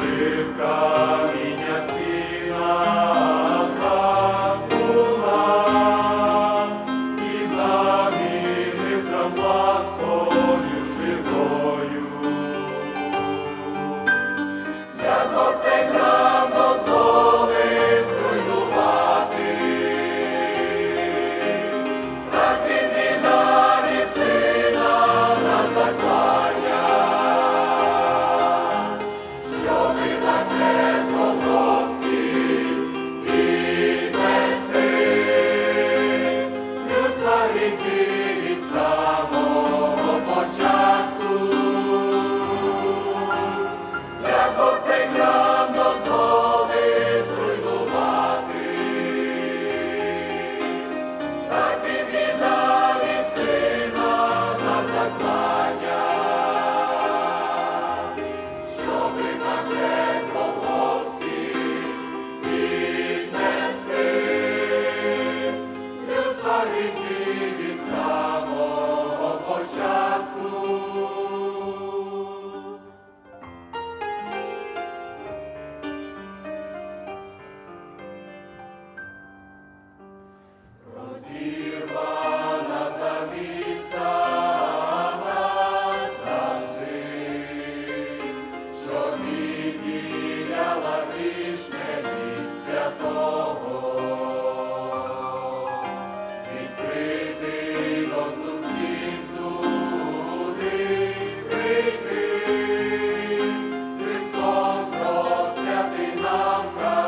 лишив гріхи від самого Alpha.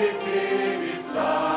віки від.